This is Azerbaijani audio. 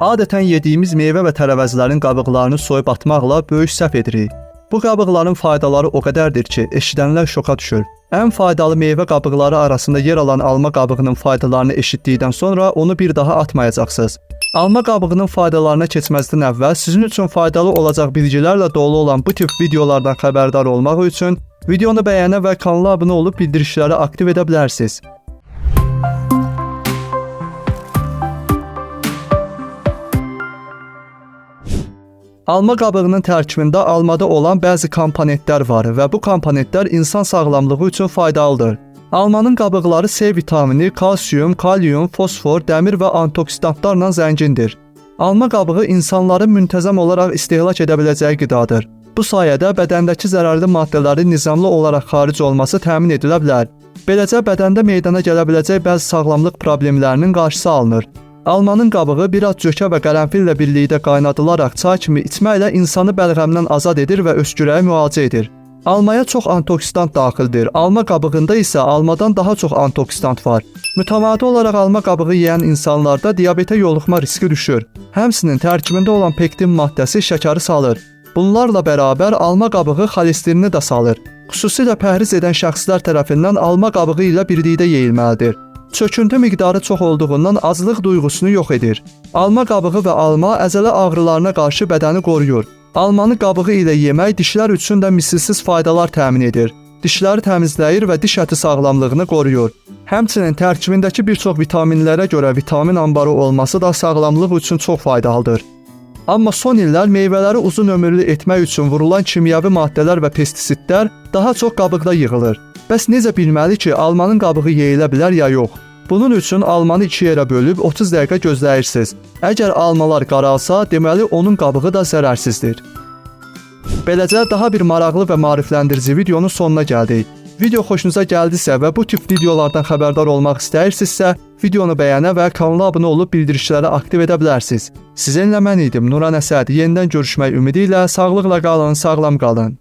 Adətən yediyimiz meyvə və tərəvəzlərin qabıqlarını soyub atmaqla böyük səhv edirik. Bu qabıqların faydaları o qədərdir ki, eşidənlər şoka düşür. Ən faydalı meyvə qabıqları arasında yer alan alma qabığının faydalarını eşitdikdən sonra onu bir daha atmayacaqsınız. Alma qabığının faydalarına keçməzdən əvvəl sizin üçün faydalı olacaq bilgilərlə dolu olan bu tip videolardan xəbərdar olmaq üçün videonu bəyənə və kanala abunə olub bildirişləri aktiv edə bilərsiniz. Alma qabığının tərkibində almada olan bəzi komponentlər var və bu komponentlər insan sağlamlığı üçün faydalıdır. Almanın qabıqları C vitamini, kalsium, kalium, fosfor, dəmir və antioksidantlarla zəngindir. Alma qabığı insanların müntəzəm olaraq istehlak edə biləcəyi qidadır. Bu sayədə bədəndəki zərərli maddələrin nizamlı olaraq xaric olması təmin edilə bilər. Beləcə bədəndə meydana gələ biləcək bəzi sağlamlıq problemlərinin qarşısı alınır. Almanın qabığı biraz cökə və qərənfillə birlikdə qaynadılaraq çay kimi içməklə insanı bəlğəmdən azad edir və öskürəyi müalicə edir. Almaya çox antioksidant daxildir. Alma qabığında isə almadan daha çox antioksidant var. Mütəmadi olaraq alma qabığı yeyən insanlarda diabetə yoluxma riski düşür. Həmçinin tərkibində olan pektin maddəsi şəkəri salır. Bunlarla bərabər alma qabığı xolesterini də salır. Xüsusilə pəhriz edən şəxslər tərəfindən alma qabığı ilə birlikdə yeyilməlidir. Çöküntü miqdarı çox olduğundan aclıq duyğusunu yox edir. Alma qabığı və alma əzələ ağrılarına qarşı bədəni qoruyur. Almanı qabığı ilə yemək dişlər üçün də misilsiz faydalar təmin edir. Dişləri təmizləyir və diş əti sağlamlığını qoruyur. Həmçinin tərkibindəki bir çox vitaminlərə görə vitamin anbarı olması da sağlamlıq üçün çox faydalıdır. Amma son illər meyvələri uzun ömürlü etmək üçün vurulan kimyəvi maddələr və pestisitlər daha çox qabıqda yığılır. Bəs necə bilməli ki, almanın qabığı yeyilə bilər ya yox? Bunun üçün almanı 2 yerə bölüb 30 dəqiqə gözləyirsiniz. Əgər almalar qaralsa, deməli onun qabığı da zərərsizdir. Beləcə daha bir maraqlı və maarifləndirici videonun sonuna gəldik. Video xoşunuza gəldisə və bu tip videolardan xəbərdar olmaq istəyirsinizsə, videonu bəyənə və kanala abunə olub bildirişləri aktiv edə bilərsiniz. Sizinlə mən idim Nuran Əsəd. Yenidən görüşmək ümidi ilə sağlıqla qalın, sağlam qalın.